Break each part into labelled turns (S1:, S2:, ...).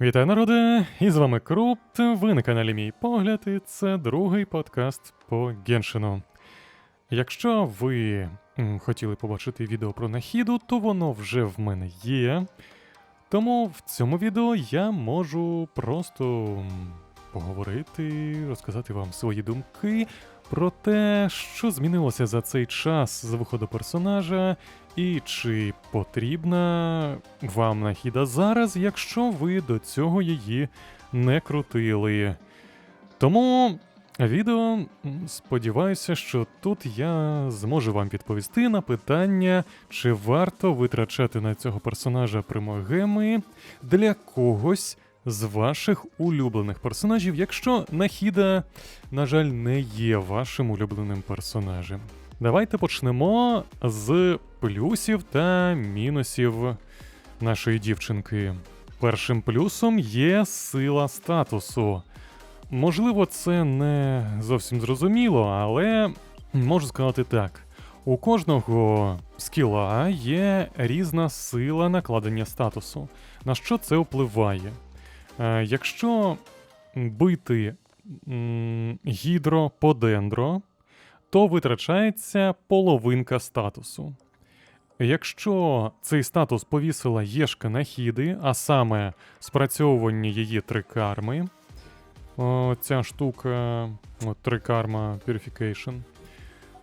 S1: Вітаю, народи! І з вами Крут. Ви на каналі Мій Погляд, і це другий подкаст по Геншину. Якщо ви хотіли побачити відео про нахіду, то воно вже в мене є. Тому в цьому відео я можу просто поговорити, розказати вам свої думки про те, що змінилося за цей час з виходу персонажа, і чи потрібна вам нахіда зараз, якщо ви до цього її не крутили. Тому відео сподіваюся, що тут я зможу вам відповісти на питання, чи варто витрачати на цього персонажа примогеми для когось з ваших улюблених персонажів, якщо нахіда, на жаль, не є вашим улюбленим персонажем. Давайте почнемо з плюсів та мінусів нашої дівчинки. Першим плюсом є сила статусу. Можливо, це не зовсім зрозуміло, але можу сказати так: у кожного скіла є різна сила накладення статусу. На що це впливає? Е, якщо бити гідро по то витрачається половинка статусу. Якщо цей статус повісила Єшка Нахіди, а саме спрацьовування її трикарми, о, ця штука, от, трикарма Purification,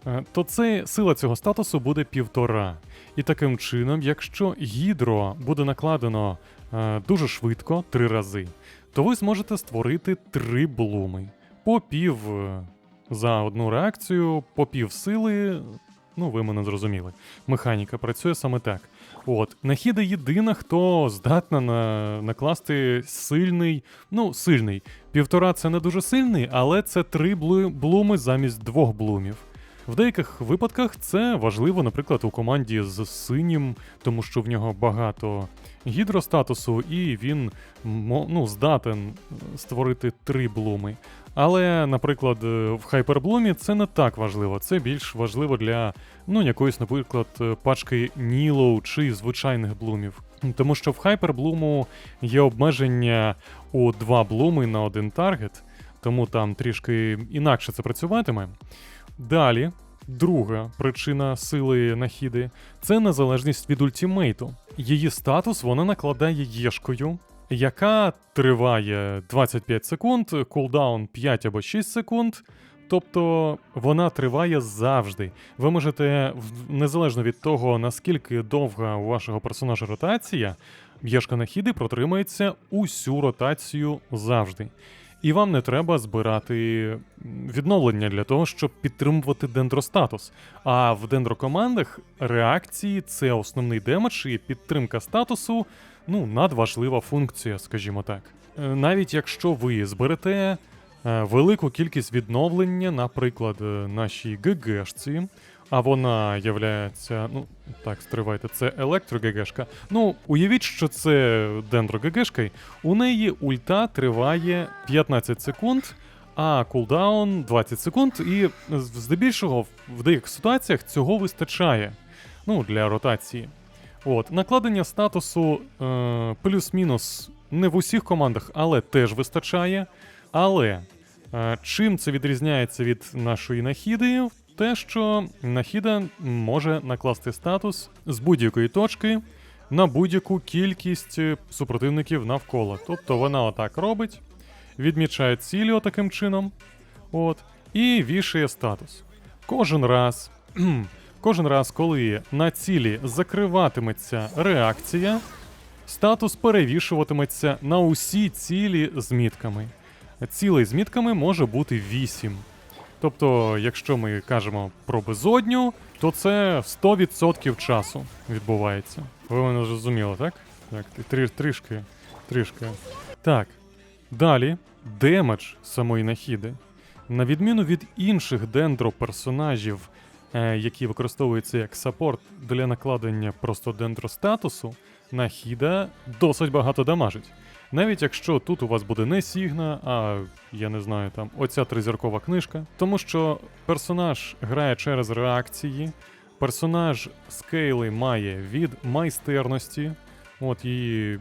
S1: е, то це сила цього статусу буде півтора. І таким чином, якщо гідро буде накладено е, дуже швидко, три рази, то ви зможете створити три блуми по пів е, за одну реакцію, по пів сили. Ну, ви мене зрозуміли. Механіка працює саме так. От, Нахіда єдина, хто здатна на, накласти сильний, ну, сильний. Півтора це не дуже сильний, але це три блу- блуми замість двох блумів. В деяких випадках це важливо, наприклад, у команді з синім, тому що в нього багато гідростатусу, і він ну, здатен створити три блуми. Але, наприклад, е, в хайперблумі це не так важливо. Це більш важливо для ну, якоїсь, наприклад, е, пачки Нілоу чи звичайних блумів. Тому що в хайперблуму є обмеження у два блуми на один таргет, тому там трішки інакше це працюватиме. Далі, друга причина сили нахіди це незалежність від ультімейту. Її статус вона накладає єшкою, яка триває 25 секунд, кулдаун 5 або 6 секунд. Тобто вона триває завжди. Ви можете, незалежно від того, наскільки довга у вашого персонажа ротація, Єшка Нахіди протримається усю ротацію завжди. І вам не треба збирати відновлення для того, щоб підтримувати дендростатус. А в дендрокомандах реакції це основний демедж і підтримка статусу ну, надважлива функція, скажімо так. Е, Навіть якщо ви зберете е, велику кількість відновлення, наприклад, е, нашій ГГшці, а вона являється, ну так, стривайте, це електро-ГГшка. Ну, уявіть, що це дендро ГГшка, у неї ульта триває 15 секунд, а кулдаун 20 секунд, і здебільшого в деяких ситуаціях цього вистачає ну, для ротації. От, накладення статусу е, плюс-мінус не в усіх командах, але теж вистачає. Але е, чим це відрізняється від нашої нахіди? Те, що нахіда може накласти статус з будь-якої точки на будь-яку кількість е, супротивників навколо. Тобто вона отак робить, відмічає цілі отаким чином, от, і вішає статус. Кожен раз, кожен раз, коли на цілі закриватиметься реакція, статус перевішуватиметься на усі цілі з мітками. Цілей з мітками може бути 8. Тобто, якщо ми кажемо про безодню, то це 100% часу відбувається. Ви мене зрозуміли, так? Так, трі, трішки, трішки. Так. Далі, демедж самої нахіди. На відміну від інших дендро персонажів, які використовуються як саппорт для накладення просто дендро статусу, нахіда досить багато дамажить. Навіть якщо тут у вас буде не Сігна, а я не знаю, там оця тризіркова книжка, тому що персонаж грає через реакції, персонаж скейли має від майстерності, от і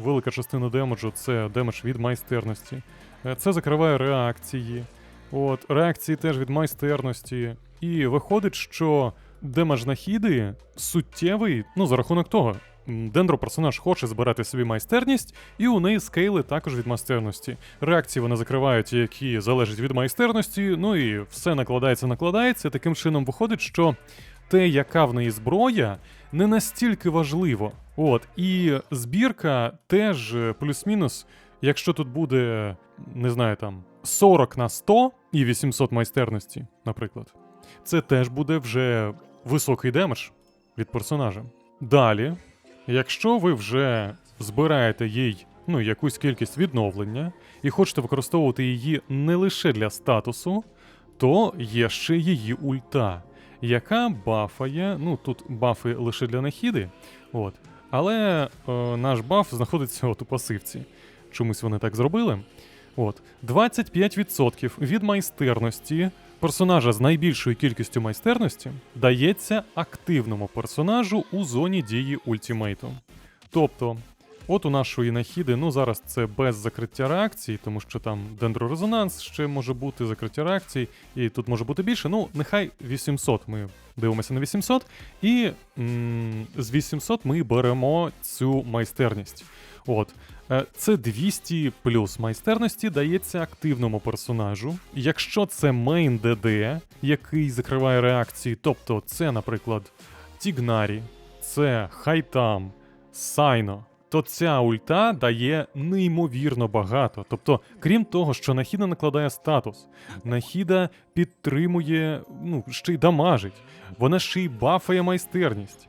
S1: велика частина демеджу це демедж від майстерності. Е, Це закриває реакції. От, реакції теж від майстерності. І виходить, що демедж нахіди суттєвий, ну, за рахунок того. Дендро персонаж хоче збирати собі майстерність, і у неї скейли також від майстерності. Реакції вони закривають, які залежать від майстерності, ну і все накладається, накладається. Таким чином виходить, що те, яка в неї зброя, не настільки важливо. От, і збірка теж е, плюс-мінус, якщо тут буде, не знаю, там 40 на 100 і 800 майстерності, наприклад, це теж буде вже високий демедж від персонажа. Далі, якщо ви вже збираєте їй ну, якусь кількість відновлення і хочете використовувати її не лише для статусу, то є ще її ульта, яка бафає. Ну тут бафи лише для нахіди, от. Але е, наш баф знаходиться от у пасивці. Чомусь вони так зробили. От 25% від майстерності персонажа з найбільшою кількістю майстерності дається активному персонажу у зоні дії ультімейту. Тобто, от у нашої нахіди, ну зараз це без закриття реакцій, тому що там дендрорезонанс ще може бути, закриття реакцій, і тут може бути більше. Ну, нехай 800. Ми дивимося на 800, і м- з 800 ми беремо цю майстерність. От. Е, Це 200 плюс майстерності дається активному персонажу. Якщо це мейн ДД, який закриває реакції, тобто це, наприклад, Тігнарі, це Хайтам, Сайно, то ця ульта дає неймовірно багато. Тобто, крім того, що Нахіда накладає статус, Нахіда підтримує, ну, ще й дамажить, вона ще й бафає майстерність.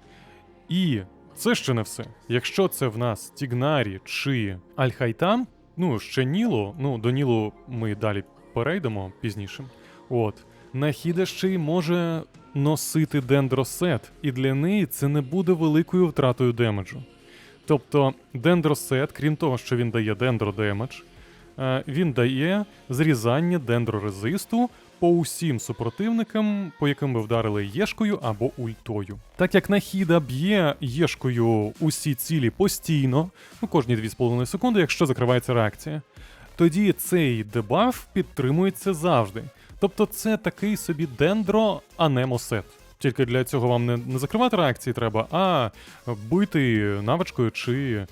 S1: І це ще не все. Якщо це в нас Тігнарі чи Альхайтам, ну ще Ніло, ну до Нілу ми далі перейдемо пізніше. От, Нахіда ще й може носити дендросет, і для неї це не буде великою втратою демеджу. Тобто дендросет, крім того, що він дає дендродемедж, е, він дає зрізання дендрорезисту по усім супротивникам, по яким ви вдарили єшкою або ультою. Так як Нахіда б'є єшкою усі цілі постійно, ну кожні 2,5 секунди, якщо закривається реакція, тоді цей дебаф підтримується завжди. Тобто це такий собі дендро анемосет. Тільки для цього вам не, не закривати реакції треба, а бити навичкою чи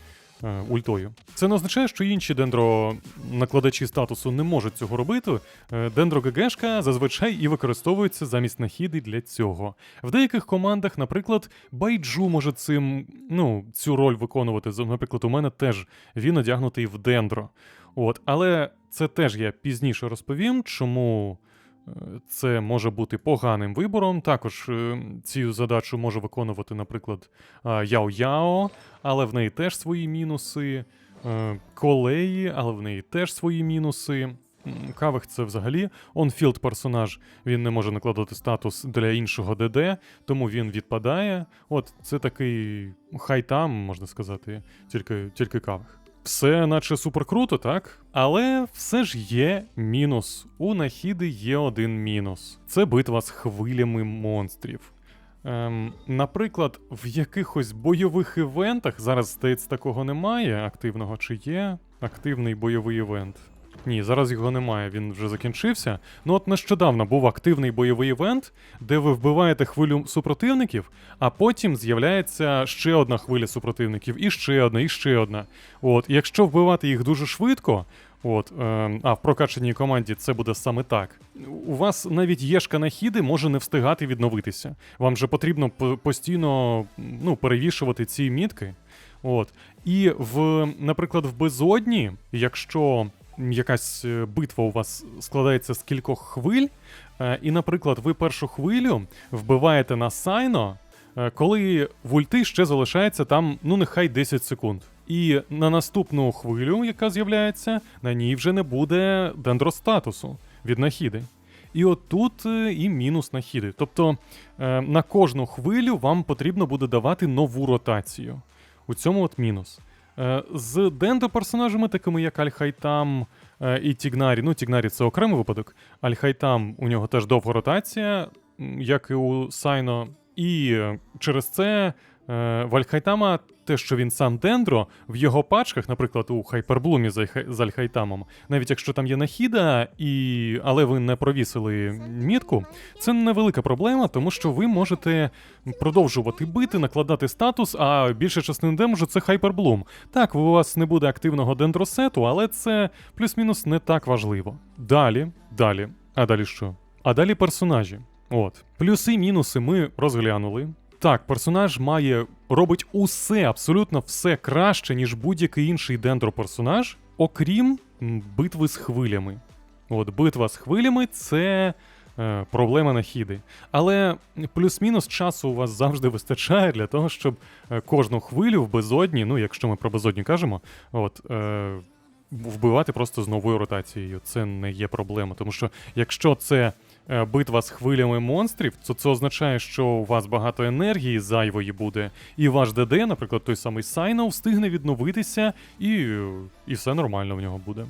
S1: ультою. Це не означає, що інші дендро накладачі статусу не можуть цього робити. Е, Дендро ГГшка зазвичай і використовується замість нахіди для цього. В деяких командах, наприклад, Байджу може цим ну, цю роль виконувати. Наприклад, у мене теж він одягнутий в дендро. От, але це теж я пізніше розповім, чому. Це може бути поганим вибором. Також е, цю задачу може виконувати, наприклад, Яо-Яо, але в неї теж свої мінуси. Е, Колеї, але в неї теж свої мінуси. Кавих це взагалі онфілд персонаж, він не може накладати статус для іншого ДД, тому він відпадає. От це такий хай там, можна сказати, тільки, тільки кавих. Все наче супер круто, так? Але все ж є мінус. У Нахіди є один мінус: це битва з хвилями монстрів. Ем, наприклад, в якихось бойових івентах зараз здається такого немає активного, чи є активний бойовий івент. Ні, зараз його немає, він вже закінчився. Ну от нещодавно був активний бойовий івент, де ви вбиваєте хвилю супротивників, а потім з'являється ще одна хвиля супротивників, і ще одна, і ще одна. От, якщо вбивати їх дуже швидко, от, е, а в прокачаній команді це буде саме так. У вас навіть єшка нахіди може не встигати відновитися. Вам же потрібно постійно ну, перевішувати ці мітки. От. І в, наприклад, в безодні, якщо якась е, битва у вас складається з кількох хвиль, е, і, наприклад, ви першу хвилю вбиваєте на сайно, е, коли в ще залишається там, ну нехай 10 секунд. І на наступну хвилю, яка з'являється, на ній вже не буде дендростатусу від нахіди. І от тут е, і мінус нахіди. Тобто на кожну хвилю вам потрібно буде давати нову ротацію. У цьому от мінус. Е, З дендо-персонажами, такими як Альхайтам е, і Тігнарі. Ну, Тігнарі це окремий випадок. Альхайтам у нього теж довга ротація, як і у Сайно. І е, через це Е, в те, що він сам Дендро, в його пачках, наприклад, у Хайперблумі з, Альхайтамом, навіть якщо там є нахіда, і... але ви не провісили мітку, це невелика проблема, тому що ви можете продовжувати бити, накладати статус, а більша частина демеджу це Хайперблум. Так, у вас не буде активного дендросету, але це плюс-мінус не так важливо. Далі, далі. А далі що? А далі персонажі. От. Плюси, мінуси ми розглянули. Так, персонаж має робить усе, абсолютно все краще, ніж будь-який інший дендро-персонаж, окрім битви з хвилями. От, битва з хвилями це е, проблема нахіди. Але плюс-мінус часу у вас завжди вистачає для того, щоб е, кожну хвилю в безодні, ну якщо ми про безодню кажемо, от. Е, Вбивати просто з новою ротацією. Це не є проблема. Тому що якщо це битва з хвилями монстрів, то це означає, що у вас багато енергії зайвої буде, і ваш ДД, наприклад, той самий Сайно, встигне відновитися, і, е, і все нормально в нього буде.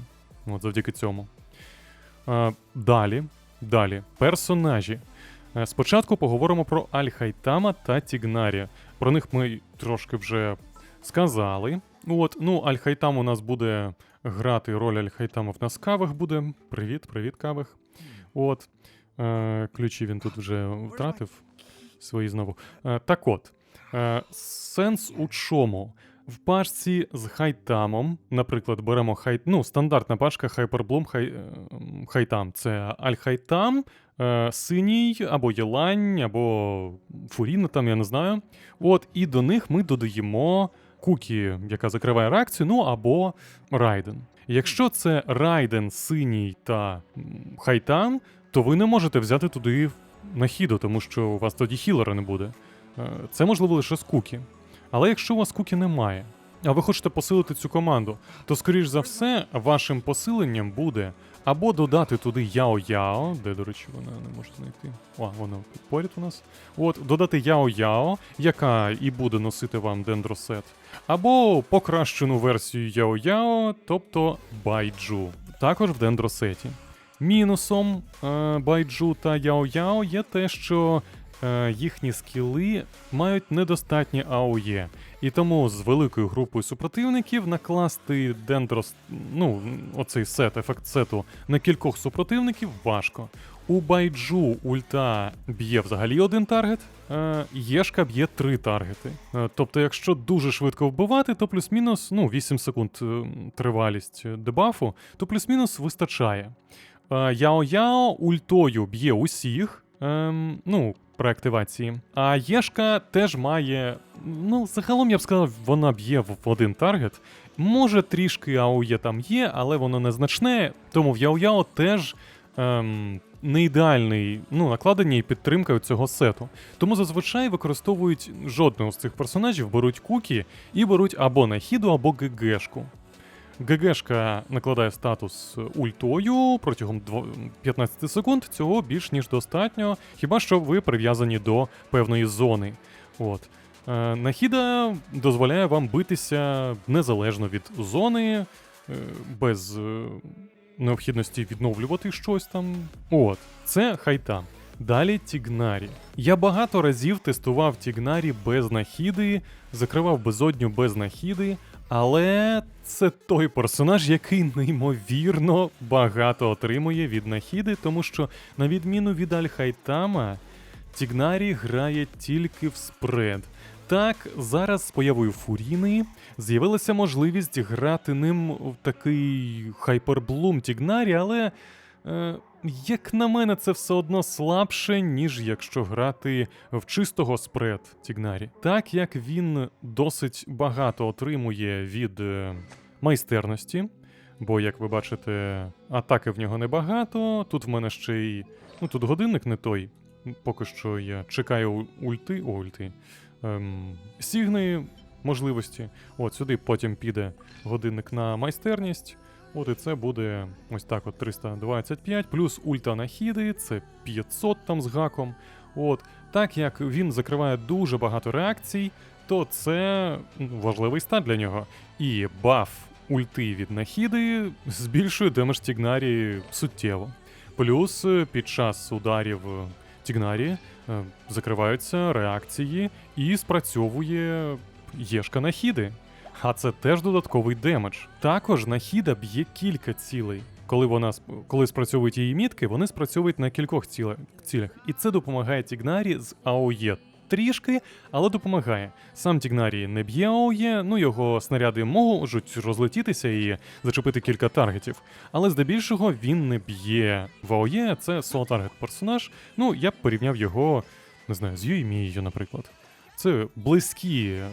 S1: От завдяки цьому. Е, далі, далі, персонажі. Е, Спочатку поговоримо про Альхайтама та Тігнарі. Про них ми трошки вже сказали. От, ну, Альхайтам у нас буде грати роль Альхайтама в нас кавих буде. Привіт, привіт, кавих. От. Е, ключі він тут вже втратив свої знову. Е, так от, е, сенс у чому? В пачці з хайтамом, наприклад, беремо хай, ну, стандартна пачка Hyperbloom хай, хайтам. Це альхайтам, е, синій, або єлань, або фуріна, там, я не знаю. От, і до них ми додаємо кукі, яка закриває реакцію, ну або райден. Якщо це райден, синій та м, хайтан, то ви не можете взяти туди нахіду, тому що у вас тоді хілера не буде. Е, Це можливо лише з кукі. Але якщо у вас кукі немає, а ви хочете посилити цю команду, то скоріш за все вашим посиленням буде або додати туди Яо-Яо, де, до речі, вона не може знайти. А, вона поряд у нас. От, додати Яо-Яо, яка і буде носити вам дендросет. Або покращену версію Яо-Яо, тобто Байджу, також в дендросеті. Мінусом е, Байджу та Яо-Яо є те, що е, їхні скіли мають недостатнє АОЄ. І тому з великою групою супротивників накласти дендрос, ну, оцей сет, ефект сету на кількох супротивників важко. У Байджу ульта б'є взагалі один таргет, е, Єшка б'є три таргети. Тобто, якщо дуже швидко вбивати, то плюс-мінус ну, 8 секунд тривалість дебафу, то плюс-мінус вистачає. Е, Яо-Яо ультою б'є усіх. Ем, ну, при активації. А Єшка теж має. Ну, загалом я б сказав, вона б'є в один таргет. Може, трішки АОЄ там є, але воно незначне. Тому в Яо-Яо теж ем, не ідеальний ну, накладення і підтримка цього сету. Тому зазвичай використовують жодного з цих персонажів, беруть кукі і беруть або Нахіду, або ГГшку. ГГшка накладає статус ультою протягом дво- 15 секунд. Цього більш ніж достатньо, хіба що ви прив'язані до певної зони. От. Е, Нахіда дозволяє вам битися незалежно від зони, е, без е, необхідності відновлювати щось там. От, це хайта. Далі Тігнарі. Я багато разів тестував Тігнарі без нахіди, закривав безодню без нахіди, але це той персонаж, який неймовірно багато отримує від нахіди, тому що, на відміну від Альхайтама, Тігнарі грає тільки в спред. Так, зараз з появою Фуріни з'явилася можливість грати ним в такий хайперблум Тігнарі, але, е, як на мене, це все одно слабше, ніж якщо грати в чистого спред Тігнарі. Так як він досить багато отримує від е, майстерності, бо, як ви бачите, атаки в нього небагато. Тут в мене ще й. Ну тут годинник не той. Поки що я чекаю ульти, о, ульти. Ем, сігни можливості. От сюди потім піде годинник на майстерність. От і це буде ось так: от 325, плюс ульта нахіди, це 500 там з гаком. От, так як він закриває дуже багато реакцій, то це ну, важливий стат для нього. І баф ульти від нахіди збільшує демедж Тігнарі суттєво. Плюс е, під час ударів е, Тігнарі е, закриваються реакції і спрацьовує Єшка Нахіди. А це теж додатковий демедж. Також Нахіда б'є кілька цілей. Коли вона коли спрацьовують її мітки, вони спрацьовують на кількох цілях. І це допомагає Тігнарі з АОЄ трішки, але допомагає. Сам Тігнарі не б'є АОЄ, ну його снаряди можуть розлетітися і зачепити кілька таргетів. Але здебільшого він не б'є в АОЄ, це соло-таргет персонаж. Ну, я б порівняв його, не знаю, з Юймією, наприклад. Це близькі е,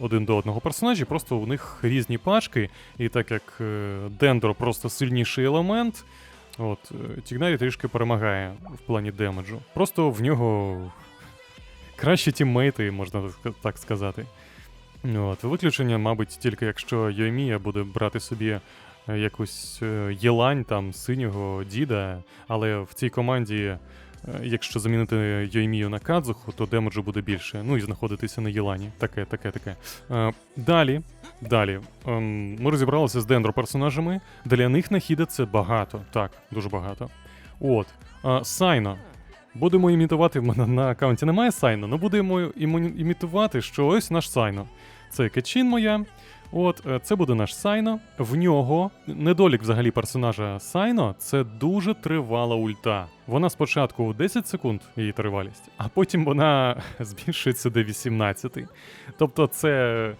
S1: один до одного персонажі, просто у них різні пачки, і так як е, Дендро просто сильніший елемент, от е, Тігнарі трішки перемагає в плані демеджу. Просто в нього кращі тіммейти, можна так- сказати. От, виключення, мабуть, тільки якщо Йоймія буде брати собі якусь єлань там синього діда, але в цій команді, якщо замінити Йоймію на Кадзуху, то демеджу буде більше. Ну і знаходитися на Єлані. Таке, таке, таке. Е, далі, далі. Ем, ми розібралися з дендро персонажами. Для них нахіда це багато. Так, дуже багато. От. Е, Сайно. Будемо імітувати, в мене на аккаунті немає Сайно, але будемо імітувати, що ось наш Сайно. Це Кечин моя. От, е, це буде наш Сайно. В нього недолік взагалі персонажа Сайно це дуже тривала ульта. Вона спочатку 10 секунд її тривалість, а потім вона збільшується до 18. Тобто це.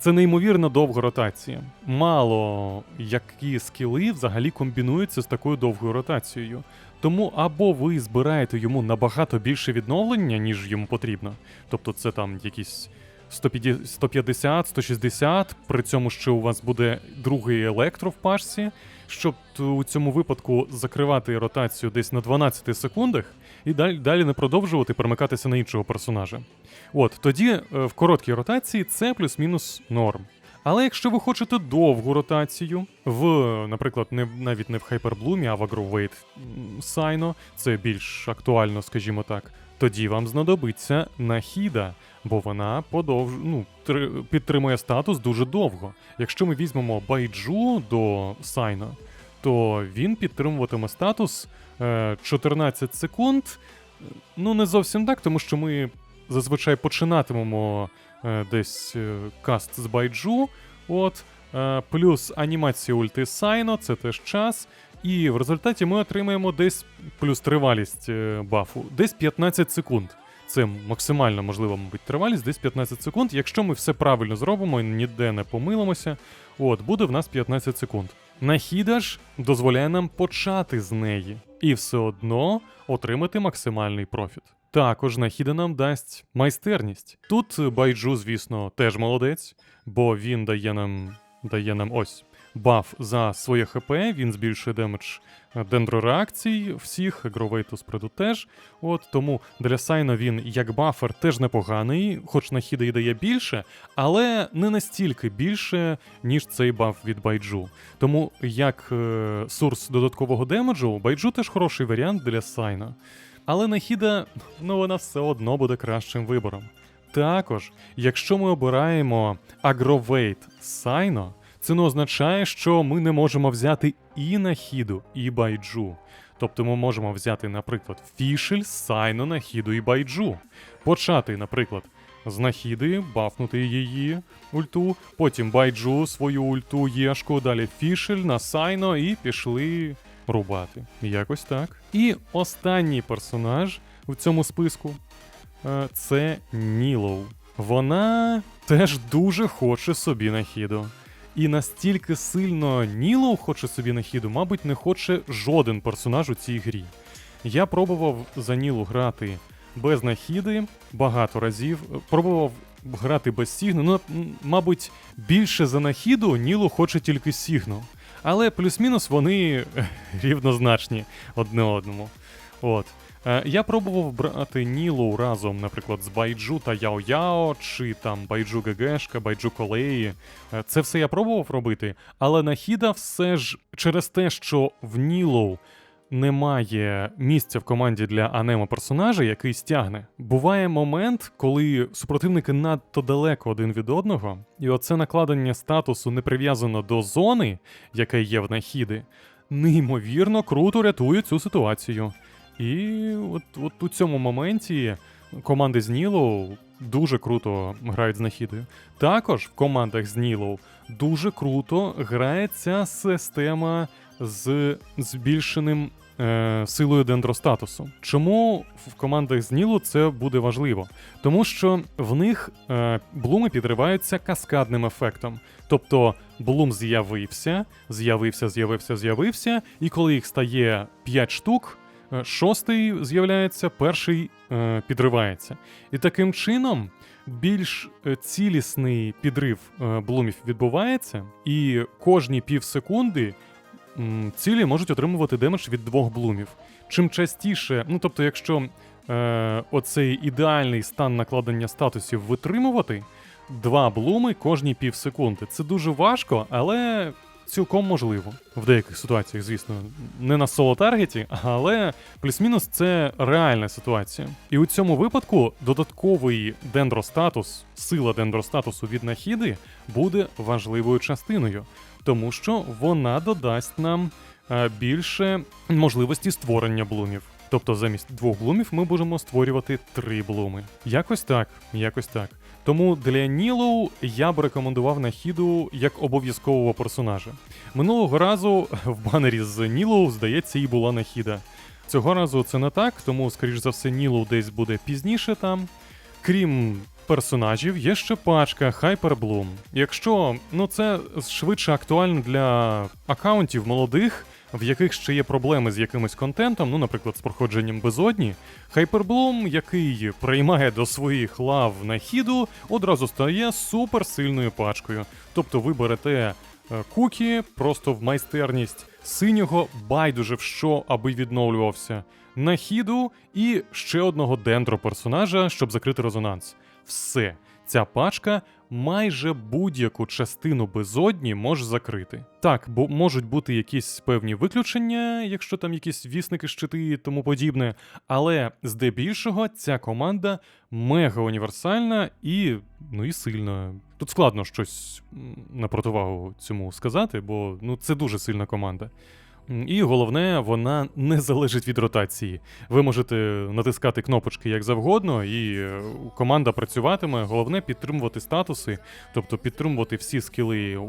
S1: Це неймовірно довга ротація. Мало які скіли взагалі комбінуються з такою довгою ротацією. Тому або ви збираєте йому набагато більше відновлення, ніж йому потрібно. Тобто це там якісь 150, 150, 160, при цьому ще у вас буде другий електро в пашці, щоб у цьому випадку закривати ротацію десь на 12 секундах і далі, далі не продовжувати перемикатися на іншого персонажа. От тоді е, в короткій ротації це плюс-мінус норм. Але якщо ви хочете довгу ротацію, в, наприклад, не, навіть не в Хайперблумі, а в Агровейт Сайно, це більш актуально, скажімо так, тоді вам знадобиться нахіда, бо вона подовж... ну, тр- підтримує статус дуже довго. Якщо ми візьмемо байджу до Сайно, то він підтримуватиме статус е, 14 секунд. Ну, не зовсім так, тому що ми зазвичай починатимемо е, десь е, каст з байджу. От, е, плюс анімація ульти Сайно, це теж час. І в результаті ми отримаємо десь плюс тривалість е, бафу, десь 15 секунд. Це максимально можлива, мабуть, тривалість, десь 15 секунд. Якщо ми все правильно зробимо і ніде не помилимося, от буде в нас 15 секунд. Нахіда ж дозволяє нам почати з неї і все одно отримати максимальний профіт. Також нахіда нам дасть майстерність. Тут Байджу, звісно, теж молодець, бо він дає нам дає нам ось баф за своє ХП, він збільшує демедж е, дендрореакцій всіх, Гровейту спреду теж. От тому для Сайна він як бафер теж непоганий, хоч нахіда й дає більше, але не настільки більше, ніж цей баф від Байджу. Тому як е, сурс додаткового демеджу, Байджу теж хороший варіант для Сайна. Але Нахіда, ну вона все одно буде кращим вибором. Також, якщо ми обираємо Агровейт Сайно, це не означає, що ми не можемо взяти і Нахіду, і Байджу. Тобто ми можемо взяти, наприклад, Фішель, Сайно, Нахіду і Байджу. Почати, наприклад, з Нахіди, бафнути її ульту, потім Байджу свою ульту Єшку, далі Фішель на Сайно і пішли рубати. Якось так. І останній персонаж в цьому списку е, це Нілоу. Вона теж дуже хоче собі нахіду. І настільки сильно Нілоу хоче собі нахіду, мабуть, не хоче жоден персонаж у цій грі. Я пробував за Нілу грати без нахіди багато разів. Пробував грати без Сігну. Ну, мабуть, більше за нахіду Нілу хоче тільки Сігну. Але плюс-мінус вони рівнозначні одне одному. От. Е, Я пробував брати Нілу разом, наприклад, з Байджу та Яо Яо, чи там Байджу ГГшка, Байджу Колеї. Е, Це все я пробував робити, але Нахіда все ж через те, що в Нілоу немає місця в команді для анемо персонажа, який стягне. Буває момент, коли супротивники надто далеко один від одного, і оце накладення статусу не прив'язано до зони, яка є в Нахіди, неймовірно круто рятує цю ситуацію. І от, от у цьому моменті команди з Нілоу дуже круто грають з нахідою. Також в командах з Нілоу дуже круто грає ця система з збільшеним е, силою дендростатусу. Чому в командах з Нілу це буде важливо? Тому що в них е, блуми підриваються каскадним ефектом. Тобто блум з'явився, з'явився, з'явився, з'явився, і коли їх стає 5 штук, шостий з'являється, перший е, підривається. І таким чином більш е, цілісний підрив е, блумів відбувається, і кожні півсекунди цілі можуть отримувати демедж від двох блумів. Чим частіше, ну тобто, якщо е, оцей ідеальний стан накладення статусів витримувати, два блуми кожні півсекунди. Це дуже важко, але цілком можливо. В деяких ситуаціях, звісно, не на соло-таргеті, але плюс-мінус це реальна ситуація. І у цьому випадку додатковий дендростатус, сила дендростатусу від нахіди буде важливою частиною, тому що вона додасть нам е, більше можливості створення блумів. Тобто замість двох блумів ми можемо створювати три блуми. Якось так, якось так. Тому для Нілоу я б рекомендував Нахіду як обов'язкового персонажа. Минулого разу в банері з Нілоу, здається, і була Нахіда. Цього разу це не так, тому, скоріш за все, Нілоу десь буде пізніше там. Крім персонажів, є ще пачка Hyperbloom. Якщо ну це швидше актуально для акаунтів молодих, в яких ще є проблеми з якимось контентом, ну, наприклад, з проходженням безодні, Hyperbloom, який приймає до своїх лав нахіду, одразу стає суперсильною пачкою. Тобто ви берете е, кукі просто в майстерність синього, байдуже в що, аби відновлювався, нахіду і ще одного дендро персонажа, щоб закрити резонанс. Все. Ця пачка майже будь-яку частину безодні може закрити. Так, бо можуть бути якісь певні виключення, якщо там якісь вісники, щити і тому подібне. Але здебільшого ця команда мега універсальна і ну і сильна. Тут складно щось на противагу цьому сказати, бо ну це дуже сильна команда. І головне, вона не залежить від ротації. Ви можете натискати кнопочки як завгодно, і е, команда працюватиме. Головне підтримувати статуси, тобто підтримувати всі скіли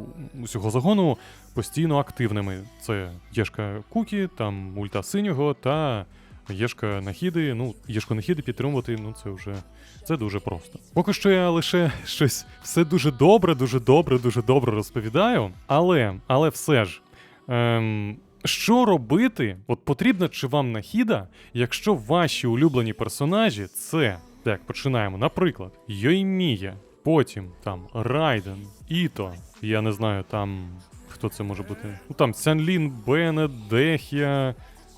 S1: усього загону постійно активними. Це Єшка Кукі, там ульта синього та Єшка Нахіди. Ну, Єшку Нахіди підтримувати, ну це вже це дуже просто. Поки що я лише щось все дуже добре, дуже добре, дуже добре розповідаю. Але, але все ж. Ем, що робити? От потрібна чи вам нахіда, якщо ваші улюблені персонажі це. Так, починаємо. Наприклад, Йоймія, потім там Райден, Іто, я не знаю, там хто це може бути. Ну там Сянлін, Беннет, Дехія,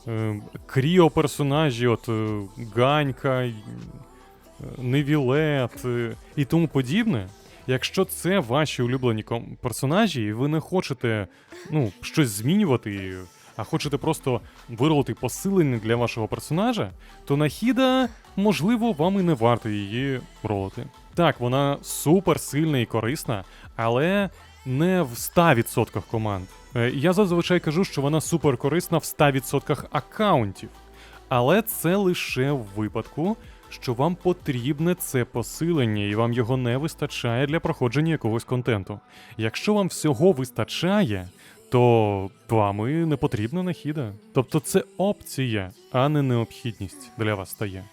S1: е, Кріо персонажі, от е, Ганька, е, Невілет е, і тому подібне. Якщо це ваші улюблені персонажі, і ви не хочете ну, щось змінювати, а хочете просто виролити посилення для вашого персонажа, то Нахіда, можливо, вам і не варто її ролити. Так, вона супер сильна і корисна, але не в 100% команд. Е, Я зазвичай кажу, що вона супер корисна в 100% аккаунтів. Але це лише в випадку, що вам потрібне це посилення, і вам його не вистачає для проходження якогось контенту. Якщо вам всього вистачає, то вам і не потрібна нахіда. Тобто це опція, а не необхідність для вас стає.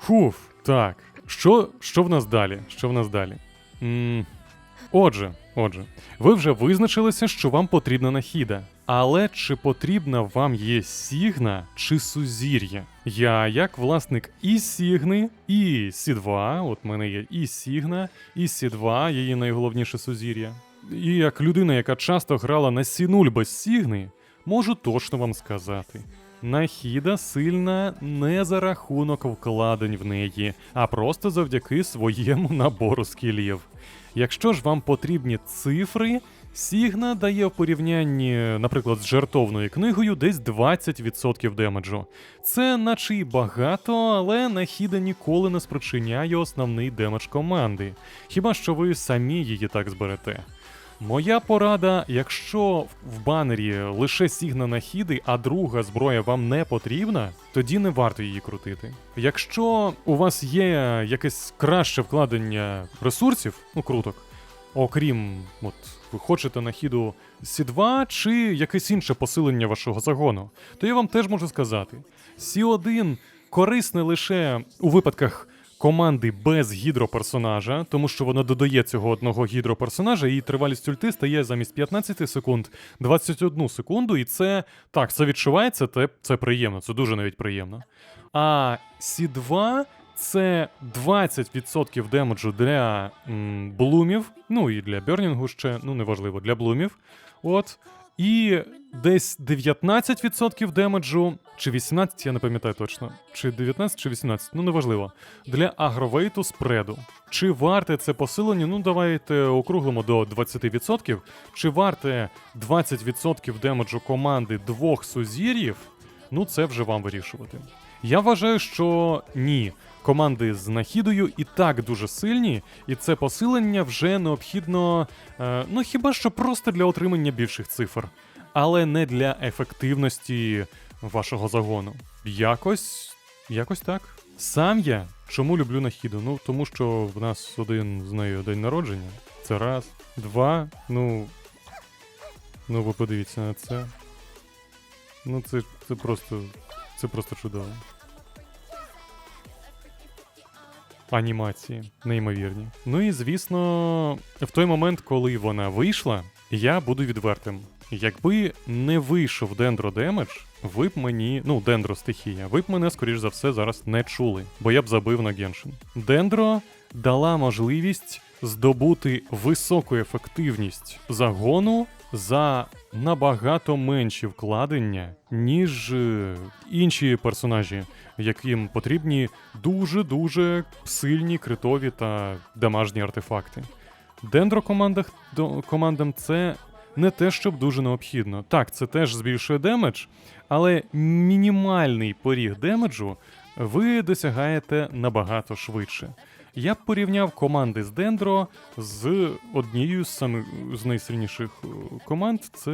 S1: Фуф, так. Що, що в нас далі? Що в нас далі? м Отже, отже, ви вже визначилися, що вам потрібна нахіда. Але чи потрібна вам є Сігна чи Сузір'я? Я, як власник і Сігни, і Сі2, от мене є і Сігна, і Сі2, її найголовніше Сузір'я. І як людина, яка часто грала на Сі0 без Сігни, можу точно вам сказати. Нахіда сильна не за рахунок вкладень в неї, а просто завдяки своєму набору скілів. Якщо ж вам потрібні цифри, Сігна дає в порівнянні, наприклад, з жартовною книгою десь 20% демеджу. Це наче й багато, але Нахіда ніколи не спричиняє основний демедж команди. Хіба що ви самі її так зберете. Моя порада, якщо в банері лише сігнана хіди, а друга зброя вам не потрібна, тоді не варто її крутити. Якщо у вас є якесь краще вкладення ресурсів, ну круток, окрім, от ви хочете на хіду Сі2 чи якесь інше посилення вашого загону, то я вам теж можу сказати: Сі1 корисне лише у випадках команди без гідроперсонажа, тому що воно додає цього одного гідроперсонажа, і тривалість ульти стає замість 15 секунд 21 секунду, і це так, це відчувається, це, це приємно, це дуже навіть приємно. А Сі2 це 20% демеджу для м, блумів, ну і для бернінгу ще, ну неважливо, для блумів. От. І десь 19% демеджу, чи 18, я не пам'ятаю точно. Чи 19, чи 18, ну неважливо. Для агровейту спреду. Чи варте це посилення? Ну, давайте округлимо до 20%. Чи варте 20% демеджу команди двох сузір'їв? Ну, це вже вам вирішувати. Я вважаю, що ні. Команди з нахідою і так дуже сильні, і це посилення вже необхідно, е, ну хіба що просто для отримання більших цифр, але не для ефективності вашого загону. Якось, якось так. Сам я чому люблю нахіду? Ну тому що в нас один з нею день народження. Це раз, два. Ну. Ну, ви подивіться на це. Ну, це, це просто. Це просто чудово. Анімації, неймовірні. Ну і звісно, в той момент, коли вона вийшла, я буду відвертим. Якби не вийшов Дендро Демедж, ви б мені, ну, Дендро стихія, ви б мене, скоріш за все, зараз не чули, бо я б забив на Геншин. Дендро дала можливість здобути високу ефективність загону за набагато менші вкладення, ніж е, інші персонажі, яким потрібні дуже-дуже сильні критові та дамажні артефакти. Дендро командам це не те, щоб дуже необхідно. Так, це теж збільшує демедж, але мінімальний поріг демеджу ви досягаєте набагато швидше. Я б порівняв команди з Дендро з однією з самих з найсильніших е, команд це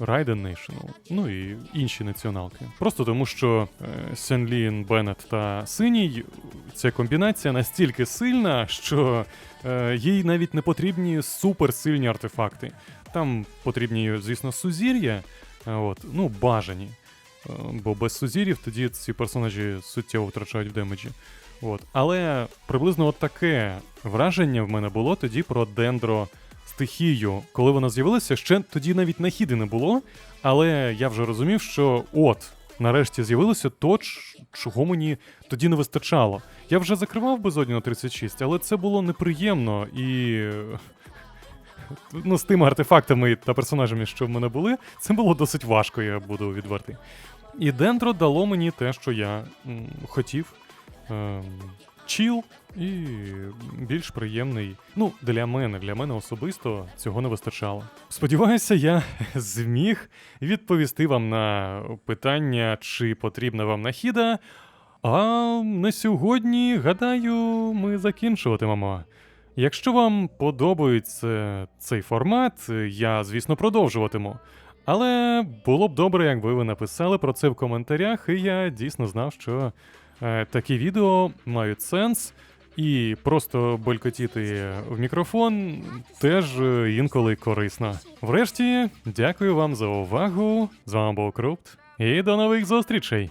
S1: Raiden National, ну і інші націоналки. Просто тому, що е, Сенлін, Беннет та Синій ця комбінація настільки сильна, що е, їй навіть не потрібні суперсильні артефакти. Там потрібні, звісно, сузір'я, от, ну, бажані. Бо без сузір'їв тоді ці персонажі суттєво втрачають в демеджі. От. Але приблизно от таке враження в мене було тоді про дендро стихію. Коли вона з'явилася, ще тоді навіть нахіди не було, але я вже розумів, що от, нарешті з'явилося то, чого мені тоді не вистачало. Я вже закривав безодню на 36, але це було неприємно і. Ну, з тими артефактами та персонажами, що в мене були, це було досить важко, я буду відвертий. І Дендро дало мені те, що я м, хотів. Ем, чіл і більш приємний. Ну, для мене, для мене особисто цього не вистачало. Сподіваюся, я зміг відповісти вам на питання, чи потрібна вам нахіда. А на сьогодні, гадаю, ми закінчуватимемо. Якщо вам подобається цей формат, я, звісно, продовжуватиму. Але було б добре, якби ви написали про це в коментарях, і я дійсно знав, що такі відео мають сенс, і просто болькотіти в мікрофон теж е, інколи корисно. Врешті, дякую вам за увагу. З вами був Крупт, і до нових зустрічей!